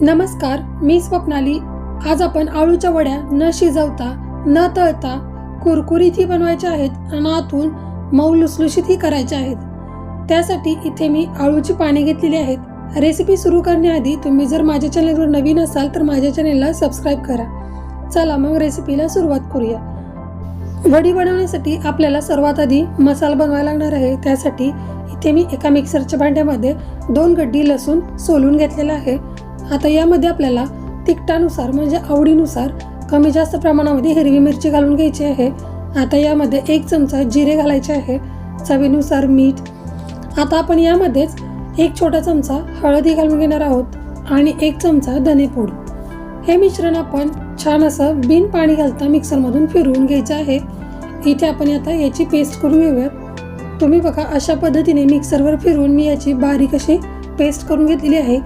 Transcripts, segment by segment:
नमस्कार मी स्वप्नाली. आज आपण आळूच्या वड्या न शिजवता न तळता कुरकुरीतही बनवायच्या आहेत आणि आतून मऊ लुसलुशीतही करायच्या आहेत. त्यासाठी इथे मी आळूची पाने घेतलेली आहेत. रेसिपी सुरू करण्याआधी तुम्ही जर माझ्या चॅनलवर नवीन असाल तर माझ्या चॅनलला सबस्क्राईब करा. चला मग रेसिपीला सुरुवात करूया. वडी बनवण्यासाठी आपल्याला सर्वात आधी मसाला बनवायला लागणार आहे. त्यासाठी इथे मी एका मिक्सरच्या भांड्यामध्ये दोन गड्डी लसूण सोलून घेतलेला आहे. आता यामध्ये आपल्याला तिखटानुसार म्हणजे आवडीनुसार कमी जास्त प्रमाणामध्ये हिरवी मिरची घालून घ्यायची आहे. आता यामध्ये एक चमचा जिरे घालायचे आहे. चवीनुसार मीठ. आता आपण यामध्येच एक छोटा चमचा हळदी घालून घेणार आहोत आणि एक चमचा धनेपूड हे मिश्रण आपण छान असं बिन पाणी घालता मिक्सरमधून फिरवून घ्यायचं आहे. इथे आपण आता याची पेस्ट करून घेऊयात. तुम्ही बघा अशा पद्धतीने मिक्सरवर फिरवून मी याची बारीक अशी पेस्ट करून घेतलेली आहे.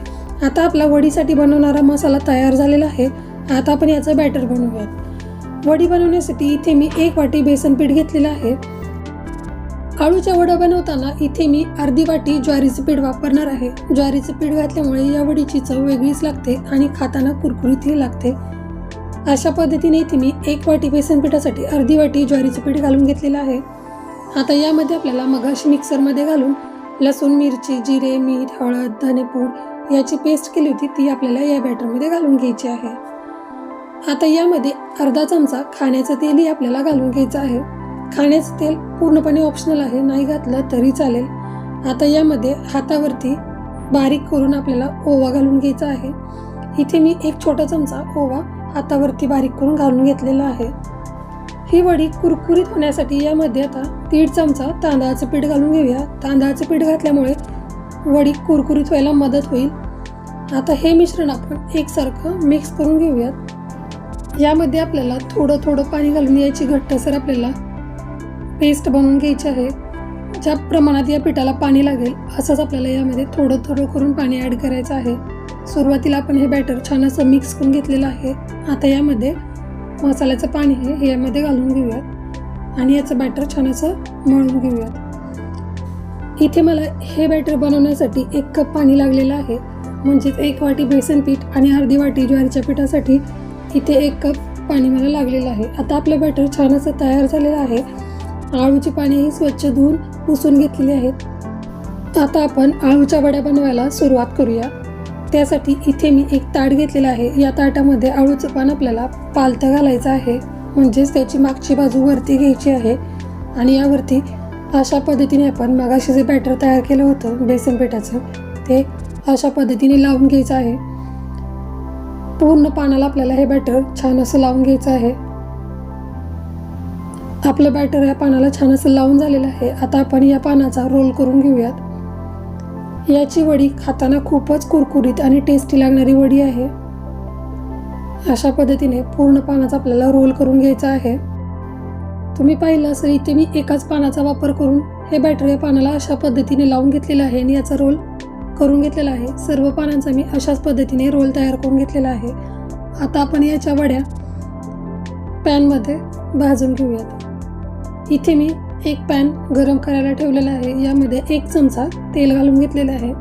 आता आपला वडीसाठी बनवणारा मसाला तयार झालेला आहे. आता आपण याचं बॅटर बनवूयात. वडी बनवण्यासाठी इथे मी एक वाटी बेसन पीठ घेतलेलं आहे. आळूच्या वडा बनवताना इथे मी अर्धी वाटी ज्वारीचं पीठ वापरणार आहे. ज्वारीचं पीठ घातल्यामुळे या वडीची चव वेगळीच लागते आणि खाताना कुरकुरीतही लागते. अशा पद्धतीने इथे मी एक वाटी बेसन पिठासाठी अर्धी वाटी ज्वारीचं पीठ घालून घेतलेलं आहे. आता यामध्ये आपल्याला मगाशी मिक्सरमध्ये घालून लसूण मिरची जिरे मीठ हळद धनेपूड याची पेस्ट केली होती ती आपल्याला या बॅटरमध्ये घालून घ्यायची आहे. आता यामध्ये अर्धा चमचा खाण्याचं तेलही आपल्याला घालून घ्यायचं आहे. खाण्याचं तेल पूर्णपणे ऑप्शनल आहे नाही घातलं तरी चालेल. आता यामध्ये हातावरती बारीक करून आपल्याला ओवा घालून घ्यायचा आहे. इथे मी एक छोटा चमचा ओवा हातावरती बारीक करून घालून घेतलेला आहे. ही वडी कुरकुरीत होण्यासाठी यामध्ये आता दीड चमचा तांदळाचं पीठ घालून घेऊया. तांदळाचं पीठ घातल्यामुळे वडी कुरकुरीत व्हायला मदत होईल. आता हे मिश्रण आपण एकसारखं मिक्स करून घेऊयात. यामध्ये आपल्याला थोडं थोडं पाणी घालून याची घट्टसर आपल्याला पेस्ट बनवून घ्यायची आहे. ज्या प्रमाणात या पिठाला पाणी लागेल असंच आपल्याला यामध्ये थोडं थोडं करून पाणी ॲड करायचं आहे. सुरुवातीला आपण हे बॅटर छान असं मिक्स करून घेतलेलं आहे. आता यामध्ये मसाल्याचं पाणी हे यामध्ये घालून घेऊयात. आणि याचं बॅटर छान असं मळून घेऊयात. इथे मला हे बॅटर बनवण्यासाठी एक कप पाणी लागलेलं आहे. म्हणजेच एक वाटी बेसन पीठ आणि अर्धी वाटी ज्वारीच्या पिठासाठी इथे एक कप पाणी मला लागलेलं आहे. आता आपलं बॅटर छान असं तयार झालेलं आहे. आळूची पानेही स्वच्छ धुवून पुसून घेतलेली आहेत. आता आपण आळूच्या वड्या बनवायला सुरुवात करूया. त्यासाठी इथे मी एक ताट घेतलेलं आहे. या ताटामध्ये आळूचं पान आपल्याला पालथं घालायचं आहे. म्हणजेच त्याची मागची बाजू वरती घ्यायची आहे. आणि यावरती अशा पद्धतीने आपण मगाशी जे बॅटर तयार केलं होतं बेसन पिठाचं ते अशा पद्धतीने लावून घ्यायचं आहे. पूर्ण पानाला आपल्याला हे बॅटर छान असं लावून घ्यायचं आहे. आपलं बॅटर या पानाला छान असं लावून झालेलं आहे. आता आपण या पानाचा रोल करून घेऊयात. याची वडी खाताना खूपच कुरकुरीत आणि टेस्टी लागणारी वडी आहे. अशा पद्धतीने पूर्ण पानाचा आपल्याला रोल करून घ्यायचा आहे. तुम्ही पाहिलं असं इथे मी एकाच पानाचा वापर करून हे बॅटर या पानाला अशा पद्धतीने लावून घेतलेलं आहे आणि याचा रोल करून घेतलेला आहे. सर्व पानांचा मी अशाच पद्धतीने रोल तयार करून घेतलेला आहे. आता आपण याच्या वड्या पॅनमध्ये भाजून घेऊयात. इथे मी एक पॅन गरम करायला ठेवलेला आहे. यामध्ये एक चमचा तेल घालून घेतलेलं आहे.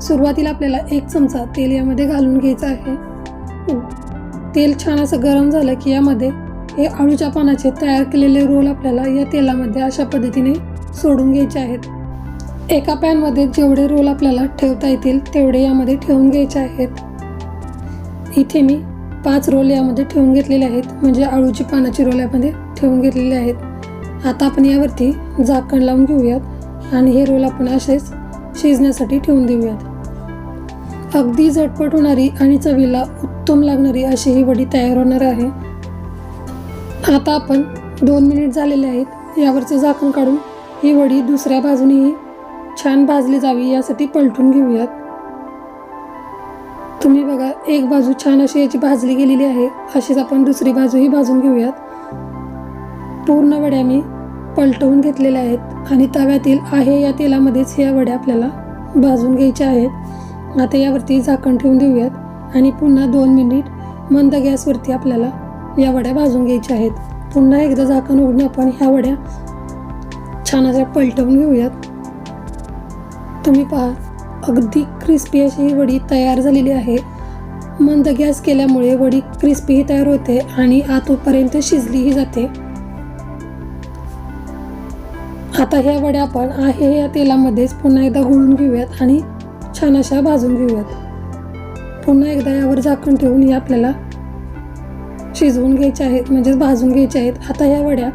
सुरुवातीला आपल्याला एक चमचा तेल यामध्ये घालून घ्यायचं आहे. हो. तेल छान असं गरम झालं की यामध्ये हे आळूच्या पानाचे तयार केलेले रोल आपल्याला या तेलामध्ये अशा पद्धतीने सोडून घ्यायचे आहेत. एका पॅनमध्ये जेवढे रोल आपल्याला ठेवता येतील तेवढे यामध्ये ठेवून घ्यायचे आहेत. इथे मी पाच रोल यामध्ये ठेवून घेतलेले आहेत म्हणजे आळूची पानाची रोल यामध्ये ठेवून घेतलेले आहेत. आता आपण यावरती झाकण लावून घेऊयात आणि हे रोल आपण असेच शिजण्यासाठी ठेवून देऊयात. अगदी झटपट होणारी आणि चवीला उत्तम लागणारी अशी ही वडी तयार होणार आहे. आता आपण दोन मिनिट झालेले आहेत. यावरचं झाकण काढून ही वडी दुसऱ्या बाजूनेही छान भाजली जावी यासाठी पलटून घेऊयात. तुम्ही बघा एक बाजू छान अशी याची भाजली गेलेली आहे. अशीच आपण दुसरी बाजूही भाजून घेऊयात. पूर्ण वड्या मी पलटवून घेतलेल्या आहेत आणि तव्यातील आहे या तेलामध्येच ह्या वड्या आपल्याला भाजून घ्यायच्या आहेत. आता यावरती झाकण ठेवून देऊयात आणि पुन्हा दोन मिनिट मंद गॅसवरती आपल्याला या वड्या भाजून घ्यायच्या आहेत. पुन्हा एकदा झाकण उघडून आपण ह्या वड्या छान अशा पलटवून घेऊयात. तुम्ही पहा अगदी क्रिस्पी अशी ही वडी तयार झालेली आहे. मंद गॅस केल्यामुळे वडी क्रिस्पीही तयार होते आणि आतपर्यंत शिजलीही जाते. आता ह्या वड्या आपण आहे या तेलामध्येच पुन्हा एकदा गुळून घेऊयात आणि छान अशा भाजून घेऊयात. पुन्हा एकदा यावर झाकण ठेवून हे आपल्याला शिजवून घ्यायच्या आहेत म्हणजेच भाजून घ्यायच्या आहेत. आता या वड्या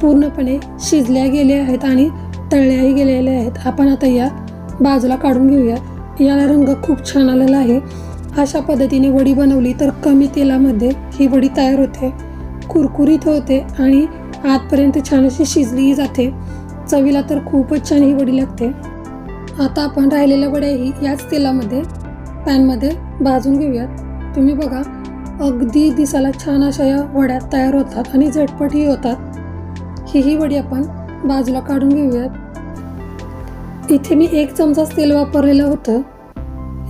पूर्णपणे शिजल्या गेल्या आहेत आणि तळल्याही गेलेल्या आहेत. आपण आता या बाजूला काढून घेऊयात याला रंग खूप छान आलेला आहे. अशा पद्धतीने वडी बनवली तर कमी तेलामध्ये ही वडी तयार होते कुरकुरीत होते आणि आतपर्यंत छान अशी शिजलीही जाते. चवीला तर खूपच छान ही वडी लागते. आता आपण राहिलेल्या वड्याही याच तेलामध्ये पॅनमध्ये भाजून घेऊयात. तुम्ही बघा अगदी दिसायला छान अशा या वड्या तयार होतात आणि झटपटही होतात. ही ही वडी आपण बाजूला काढून घेऊयात. इथे मी एक चमचाच तेल वापरलेलं होतं.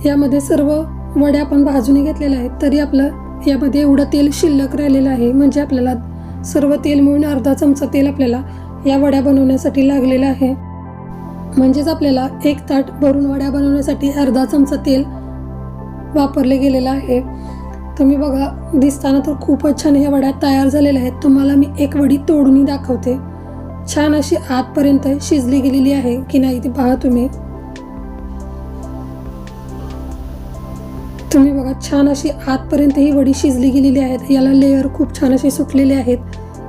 यामध्ये सर्व वड्या आपण भाजून घेतलेल्या आहेत तरी आपलं यामध्ये एवढं तेल शिल्लक राहिलेलं आहे म्हणजे आपल्याला सर्व तेल मिळून अर्धा चमचा तेल आपल्याला या वड्या बनवण्यासाठी लागलेलं आहे. म्हणजेच आपल्याला एक ताट भरून वड्या बनवण्यासाठी अर्धा चमचा तेल वापरले गेलेलं आहे. तुम्ही बघा दिसताना तर खूपच छान ह्या वड्या तयार झालेल्या आहेत. तुम्हाला मी एक वडी तोडूनही दाखवते. छान अशी आतपर्यंत शिजली गेलेली आहे. की नाही ती पहा तुम्ही. तुम्ही बघा छान अशी आतपर्यंत ही वडी शिजली गेलेली आहेत. याला लेअर खूप छान असे सुटलेले आहेत.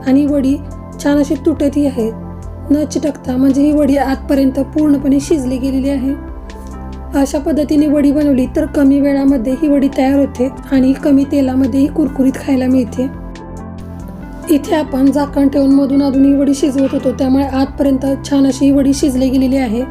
आणि वडी छान अशी तुटतही आहे. न चिटकता म्हणजे ही वडी आतपर्यंत पूर्णपणे शिजली गेलेली आहे. अशा पद्धतीने वडी बनवली तर कमी वेळामध्ये ही वडी तयार होते आणि कमी तेलामध्ये ही कुरकुरीत खायला मिळते. इथे आपण झाकण ठेवून मधून अधून ही वडी शिजवत होतो त्यामुळे आजपर्यंत छान अशी ही वडी शिजली गेलेली आहे.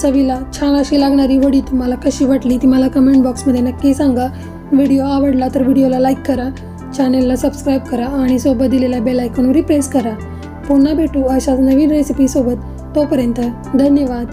चवीला छान अशी लागणारी वडी तुम्हाला कशी वाटली ती मला कमेंट बॉक्समध्ये नक्की सांगा. व्हिडिओ आवडला तर व्हिडिओला लाईक करा चॅनेलला सबस्क्राईब करा आणि सोबत दिलेल्या बेल आयकॉनवरही प्रेस करा. पुन्हा भेटू अशाच नवीन रेसिपीसोबत तोपर्यंत धन्यवाद.